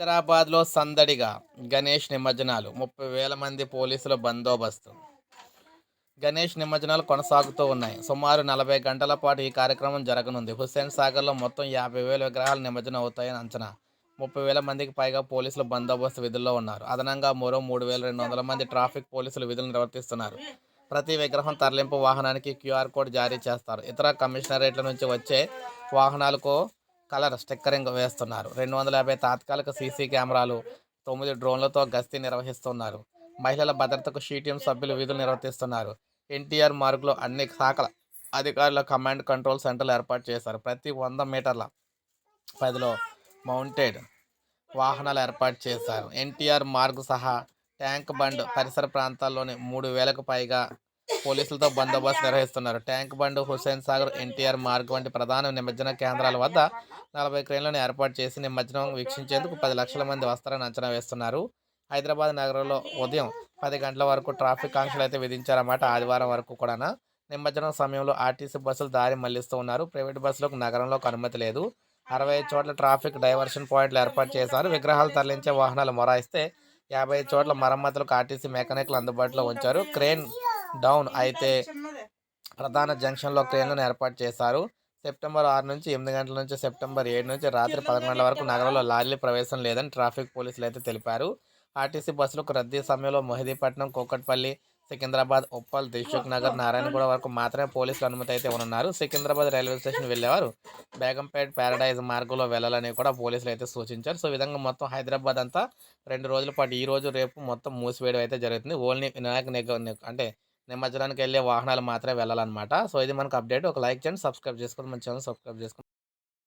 హైదరాబాద్లో సందడిగా గణేష్ నిమజ్జనాలు. ముప్పై వేల మంది పోలీసుల బందోబస్తు. గణేష్ నిమజ్జనాలు కొనసాగుతూ ఉన్నాయి. సుమారు నలభై గంటల పాటు ఈ కార్యక్రమం జరగనుంది. హుస్సేన్ సాగర్లో మొత్తం యాభై వేల విగ్రహాలు నిమజ్జనం అవుతాయని అంచనా. ముప్పై వేల మందికి పైగా పోలీసులు బందోబస్తు విధుల్లో ఉన్నారు. అదనంగా మరో మూడు వేల రెండు వందల మంది ట్రాఫిక్ పోలీసులు విధులు నిర్వర్తిస్తున్నారు. ప్రతి విగ్రహం తరలింపు వాహనానికి క్యూఆర్ కోడ్ జారీ చేస్తారు. ఇతర కమిషనరేట్ల నుంచి వచ్చే వాహనాలకు కలర్ స్టిక్కరింగ్ వేస్తున్నారు. రెండు వందల యాభై తాత్కాలిక సీసీ కెమెరాలు తొమ్మిది డ్రోన్లతో గస్తీ నిర్వహిస్తున్నారు. మహిళల భద్రతకు షీటీఎం సభ్యులు విధులు నిర్వర్తిస్తున్నారు. ఎన్టీఆర్ మార్గులో అన్ని శాఖల అధికారుల కమాండ్ కంట్రోల్ సెంటర్లు ఏర్పాటు చేశారు. ప్రతి వంద మీటర్ల పదిలో మౌంటెడ్ వాహనాలు ఏర్పాటు చేశారు. ఎన్టీఆర్ మార్గ్ సహా ట్యాంక్ బండ్ పరిసర ప్రాంతాల్లోని మూడు వేలకు పైగా పోలీసులతో బందోబస్తు నిర్వహిస్తున్నారు. ట్యాంక్ బండ్ హుస్సేన్ సాగర్ ఎన్టీఆర్ మార్గ్ వంటి ప్రధాన నిమజ్జన కేంద్రాల వద్ద నలభై క్రేన్లను ఏర్పాటు చేసి నిమజ్జనం వీక్షించేందుకు పది లక్షల మంది వస్తారని అంచనా వేస్తున్నారు. హైదరాబాద్ నగరంలో ఉదయం పది గంటల వరకు ట్రాఫిక్ ఆంక్షలు అయితే విధించారన్నమాట ఆదివారం వరకు కూడా నిమజ్జనం సమయంలో ఆర్టీసీ బస్సులు దారి మళ్ళిస్తూ ఉన్నారు. ప్రైవేట్ బస్సులకు నగరంలోకి అనుమతి లేదు. అరవై చోట్ల ట్రాఫిక్ డైవర్షన్ పాయింట్లు ఏర్పాటు చేశారు. విగ్రహాలు తరలించే వాహనాలు మొరాయిస్తే యాభై ఐదు చోట్ల మరమ్మతులకు ఆర్టీసీ మెకానిక్లు అందుబాటులో ఉంచారు. క్రేన్ డౌన్ అయితే ప్రధాన జంక్షన్లో క్రేన్లను ఏర్పాటు చేశారు. సెప్టెంబర్ ఆరు నుంచి ఎనిమిది గంటల నుంచి సెప్టెంబర్ ఏడు నుంచి రాత్రి పదకొండు గంటల వరకు నగరంలో లారీల ప్రవేశం లేదని ట్రాఫిక్ పోలీసులు అయితే తెలిపారు. ఆర్టీసీ బస్సులకు రద్దీ సమయంలో మొహిదీపట్నం కూకట్పల్లి సికింద్రాబాద్ ఉప్పల్ దిల్సుఖ్ నగర్ నారాయణగూడ వరకు మాత్రమే పోలీసులు అనుమతి అయితే ఉన్నారు సికింద్రాబాద్ రైల్వే స్టేషన్ వెళ్ళేవారు. బేగంపేట్ ప్యారడైజ్ మార్గంలో వెళ్ళాలని కూడా పోలీసులు అయితే సూచించారు. సో విధంగా మొత్తం హైదరాబాద్ అంతా రెండు రోజుల పాటు ఈ రోజు రేపు మొత్తం మూసివేయడం అయితే జరుగుతుంది. ఓన్లీ వినాయక నిగ అంటే నిమజ్జనానికి వెళ్ళే వాహనాలు మాత్రమే వెళ్ళాలన్నమాట. సో ఇది మనకు అప్డేట్. ఒక లైక్ చేయండి సబ్స్క్రైబ్ చేసుకోండి. మన ఛానల్ సబ్స్క్రైబ్ చేసుకోండి.